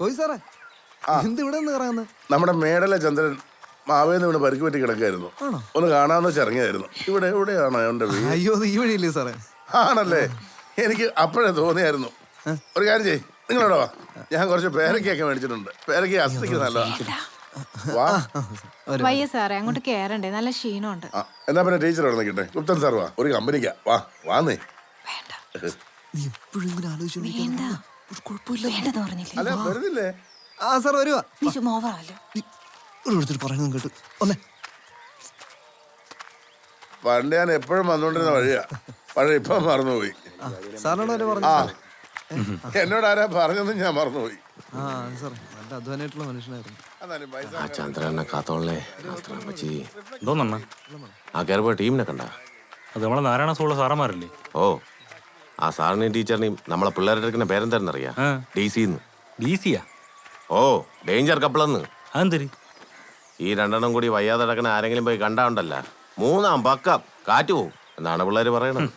പോയി സാറേ എന്ത് ഇവിടെ നിന്ന് നമ്മുടെ മേടല ചന്ദ്രൻ മാവേന്ന് ഇവിടെ പരിക്ക് പറ്റി കിടക്കായിരുന്നു ഒന്ന് കാണാന്ന് വെച്ച് ഇറങ്ങിയായിരുന്നു. ഇവിടെ എവിടെയാണ് അവന്റെ വീട്? അയ്യോ അത് ഈ വഴിയില്ലേ സാറേ? ആണല്ലേ? എനിക്ക് അപ്പോഴേ തോന്നിയായിരുന്നു. ഒരു കാര്യം ചെയ്യ് നിങ്ങളവിടെ വാ. ഞാൻ കുറച്ച് പേരക്കൊക്കെ മേടിച്ചിട്ടുണ്ട്. പേരക്ക അസ്ഥിക്ക് നല്ലതാ. വാ. വയ്യ സാറേ അങ്ങോട്ട് കേറണ്ടേ? നല്ല ക്ഷീണമുണ്ട്. ആ, എന്നാ പിന്നെ ടീച്ചർ അവിടെ നിൽക്കട്ടെ. ഗുപ്തൻ സാർ വാ. ഒരു കമ്പനിക്കാ. വാ വാന്നേ. നീ എപ്പോഴും ഇങ്ങനെ ആലോചിച്ചോണ്ടിരിക്കുന്ന ഒരു കുഴപ്പമില്ല. വേണ്ടെന്ന് പറഞ്ഞില്ലേ? അല്ല വരുന്നില്ലേ ആ സാർ വരുവാ നീ ചുമ്മാ ഓവറാവല്ലോ നീ ഓരോരുത്തർ പറയുന്നത് കേട്ടു. ഒന്നേ പണ്ട് ഞാൻ എപ്പോഴും വന്നോണ്ടിരുന്ന വഴിയാ. പഴയ ഇപ്പൊ മറന്നുപോയി. ആ സാറിനോട് വരെ പറഞ്ഞു? ആ. സാറേ? എന്നോട് ആരാ പറഞ്ഞതെന്ന് ഞാൻ മറന്നുപോയി. ആ നല്ല അധ്വാനായിട്ടുള്ള മനുഷ്യനായിരുന്നു. എന്നാലും പൈസ ആ ചന്ദ്രനെ കാത്തോളേ അമ്മച്ചി എന്തോന്നണ്ണ? ആ ടീമിനെ കണ്ട? അത് നമ്മളെ നാരായണ സ്കൂളിലെ സാറന്മാരല്ലേ? ഓ. ആ സാറിനെയും ടീച്ചറിനെയും നമ്മളെ പിള്ളേരുടെ എടുക്കുന്ന പേരെന്തായിരുന്നറിയാ ആ. ഡി സി ഡി സിയാ ഓ ഡേഞ്ചർ കപ്പിളെന്ന്. അതെന്തരി? ഈ രണ്ടെണ്ണം കൂടി വയ്യാതെ കിടക്കുന്ന ആരെങ്കിലും പോയി കണ്ടാണ്ടല്ല മൂന്നാം പക്കം. കാറ്റ് പോവും. എന്നാണ് പിള്ളേര് പറയണത്.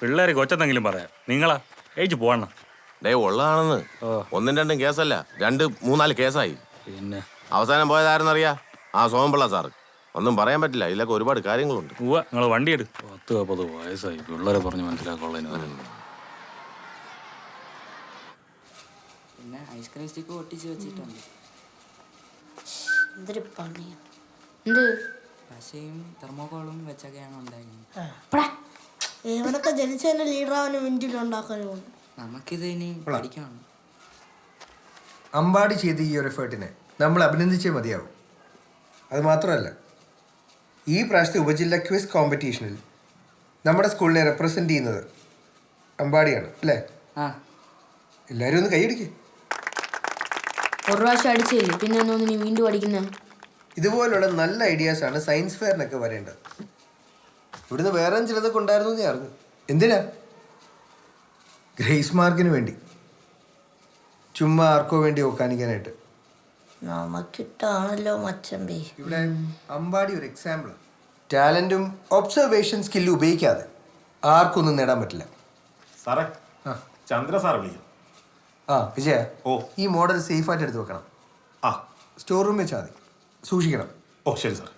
പിള്ളേർ കൊച്ചെന്തെങ്കിലും പറയാം. നിങ്ങളാ? ഏച്ചു പോവണ്ണ. ഡേ ഉള്ളതാണെന്ന്. ഒന്നും രണ്ടും കേസല്ല. രണ്ട് മൂന്നാൽ കേസായി. പിന്നെ? അവസാനം പോയതാരെന്നറിയാ? ആ സോമപിള്ള സാർ. ഒന്നും പറയാൻ പറ്റില്ല. ഇതിലൊക്കെ ഒരുപാട് കാര്യങ്ങളുണ്ട്. നിങ്ങൾ വണ്ടി എടു പത്ത് മുപ്പത് വയസ്സായി. പിള്ളേരെ പറഞ്ഞ് മനസ്സിലാക്കുള്ളതിന് ഐസ്ക്രീം സ്റ്റിക്ക് ഒട്ടിച്ച് വെച്ചിട്ടുണ്ട്. എന്തൊരു പണിയാണ് എന്ത്? പശയും തെർമോകോളും വെച്ചൊക്കെയാണ് ഉണ്ടായിരുന്നത്. ഇവനൊക്കെ ലീഡർ ലീഡറാവാനും മിനിറ്റിൽ ഉണ്ടാക്കാനും നമുക്കിത് ഇനി പഠിക്കണം. അമ്പാടി ചെയ്ത ഈ ഒരു എഫേർട്ടിനെ നമ്മൾ അഭിനന്ദിച്ചേ മതിയാവും. അത് മാത്രമല്ല ഈ പ്രാവശ്യത്തെ ഉപജില്ല ക്വിസ് കോമ്പറ്റീഷനിൽ നമ്മുടെ സ്കൂളിനെ റെപ്രസെന്റ് ചെയ്യുന്നത് അമ്പാടിയാണ് അല്ലേ? ആ. എല്ലാവരും ഒന്ന് കൈയടിക്കേ ഒരു പ്രാവശ്യം അടിച്ചില്ലേ പിന്നെ ഒന്നും നീ വീണ്ടും അടിക്കുന്നത് ഇതുപോലുള്ള നല്ല ഐഡിയാസ് ആണ് സയൻസ് ഫെയറിനൊക്കെ വരേണ്ടത്. ഇവിടുന്ന് വേറെ ചിലതൊക്കെ ഉണ്ടായിരുന്നു എന്ന് ഞാൻ അറിഞ്ഞു. എന്തിനാ? ഗ്രേസ് മാർക്കിന് വേണ്ടി. ചുമ്മാ ആർക്കോ വേണ്ടി ഒക്കാനിക്കാനായിട്ട് നമുക്കിട്ടാണല്ലോ മച്ചമ്പി. ഇവിടെ അമ്പാടി ഒരു എക്സാമ്പിൾ ടാലന്റും ഒബ്സർവേഷൻ സ്കില്ലും ഉപയോഗിക്കാതെ ആർക്കൊന്നും നേടാൻ പറ്റില്ല. സാറേ. ചന്ദ്ര സാർ വിളിക്കും. ആ വിജയ ഓ. ഈ മോഡൽ സേഫായിട്ട് എടുത്ത് വെക്കണം. ആ. സ്റ്റോർ റൂമിൽ വെച്ചാൽ മതി. സൂക്ഷിക്കണം. ഓ ശരി സാർ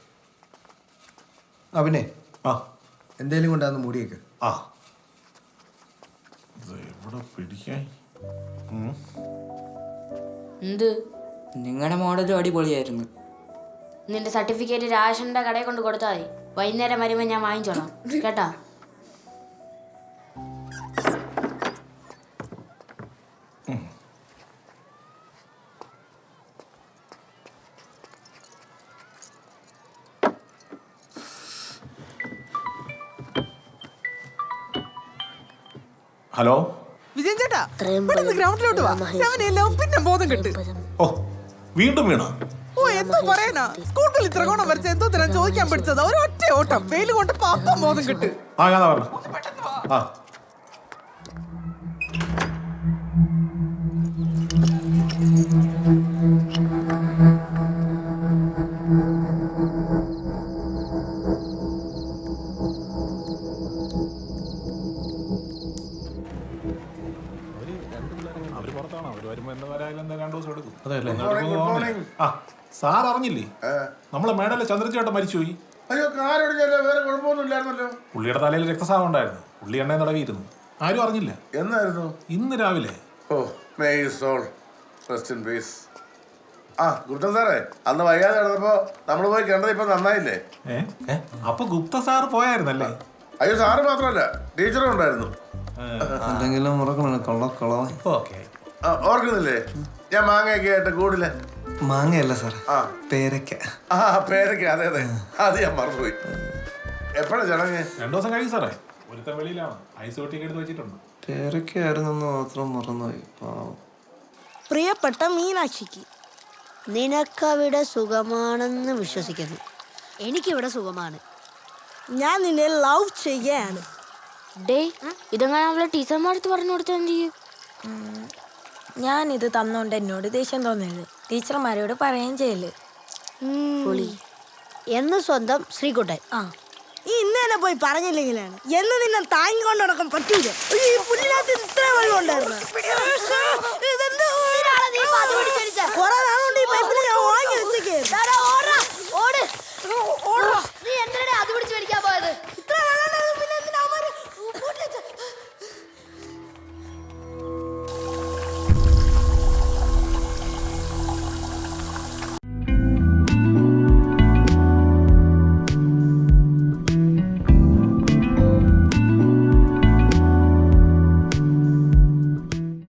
ആ പിന്നെ? ആ. എന്തേലും കൊണ്ടാന്ന് മൂടിയേക്ക്. ആ. എവിടെ പിടിക്കാൻ? എന്ത്? നിങ്ങളുടെ മോഡലും അടിപൊളിയായിരുന്നു. നിന്റെ സർട്ടിഫിക്കറ്റ് രാഷന്റെ കടയിൽ കൊണ്ട് കൊടുത്താൽ മതി. വൈകുന്നേരം വരുമ്പോൾ ഞാൻ വാങ്ങിച്ചോളാം. കേട്ടാ? ഹലോ? വിജയൻ ചേട്ടാ പെട്ടെന്ന് ഗ്രൗണ്ടിലോട്ട് വാ. ഞാൻ എല്ലാം പിന്നെ ബോധം കിട്ടി. ഓ വീണ്ടും വീണോ? ഓ എന്തോ പറയാനാ സ്കൂട്ടിൽ ഇത്ര കോണം വരച്ച എന്തോ തരാൻ ചോദിക്കാൻ പിടിച്ചത് ഒരൊറ്റ ഓട്ടം. വെയിൽ കൊണ്ട് പാപ്പ ബോധം കിട്ട്. ആ ഞാൻ പറഞ്ഞു. ആ. അതെയല്ലേ? ആ സാർ അറിഞ്ഞില്ലേ? നമ്മളെ മേഡല്ലേ ചന്ദ്രചേട്ടൻ മരിച്ചുപോയി. അയ്യോ കാരൊടിഞ്ഞല്ലോ വേറെ കുഴപ്പമൊന്നും ഇല്ലായിരുന്നല്ലോ. പുള്ളിയുടെ തലയിൽ രക്തസാഹം ഉണ്ടായിരുന്നു. പുള്ളി എണ്ണ തടവിയിരുന്നു ആരും അറിഞ്ഞില്ല. എന്നായിരുന്നു? ഇന്ന് രാവിലെ. ഓ may soul rest in peace ആ ഗുപ്ത സാറേ അന്ന് വൈകാതെ കിടന്നപ്പോ നമ്മൾ പോയി കണ്ടത് ഇപ്പൊ നന്നായില്ലേ? ഏ ഏ? അപ്പൊ ഗുപ്ത സാർ പോയായിരുന്നല്ലേ? അയ്യോ സാറ് മാത്രമല്ല ടീച്ചറും ഉണ്ടായിരുന്നു. എന്തെങ്കിലും ഓർക്കുന്നില്ലേ? ഞാൻ മാങ്ങയൊക്കെ ആയിട്ട് കൂടില്ല മാങ്ങയല്ല സാർ ആ. പേരയ്ക്ക. ആ പേരക്ക അതെ അതെ. അത് ഞാൻ മറന്നുപോയി. എപ്പോഴാണ് ചടങ്ങ്? രണ്ടു ദിവസം കഴിയും സാറേ. ഒരുത്തൻ വെളിയിലാണ്. ഐസ് ഒട്ടിയൊക്കെ എടുത്ത് വെച്ചിട്ടുണ്ട്. മാത്രം മറന്നുപോയി. പാവം. പ്രിയപ്പെട്ട മീനാക്ഷിക്ക് നിനക്കവിടെ സുഖമാണെന്ന് വിശ്വസിക്കുന്നു. എനിക്കിവിടെ സുഖമാണ്. ഞാൻ നിന്നെ ലവ് ചെയ്യുകയാണ് ഡേ ഇതെങ്ങനെ അവളെ ടീച്ചർമാർക്ക് പറഞ്ഞു കൊടുത്താൽ എന്ത് ചെയ്യും? ഞാൻ ഇത് തന്നോണ്ട് എന്നോട് ദേഷ്യം തോന്നരുത്. ടീച്ചർമാരോട് പറയുകയും ചെയ്യൽ. പൊളി. എന്ന് സ്വന്തം ശ്രീകുട്ടൻ. ആ. ഈ ഇന്ന് തന്നെ പോയി പറഞ്ഞില്ലെങ്കിലാണ്. എന്ന് നിന്നെ താങ്ങിക്കൊണ്ട് നടക്കാൻ പറ്റൂല. ഈ പുല്ലിനകത്ത് ഇത്ര വെള്ളം ഉണ്ടായിരുന്നു.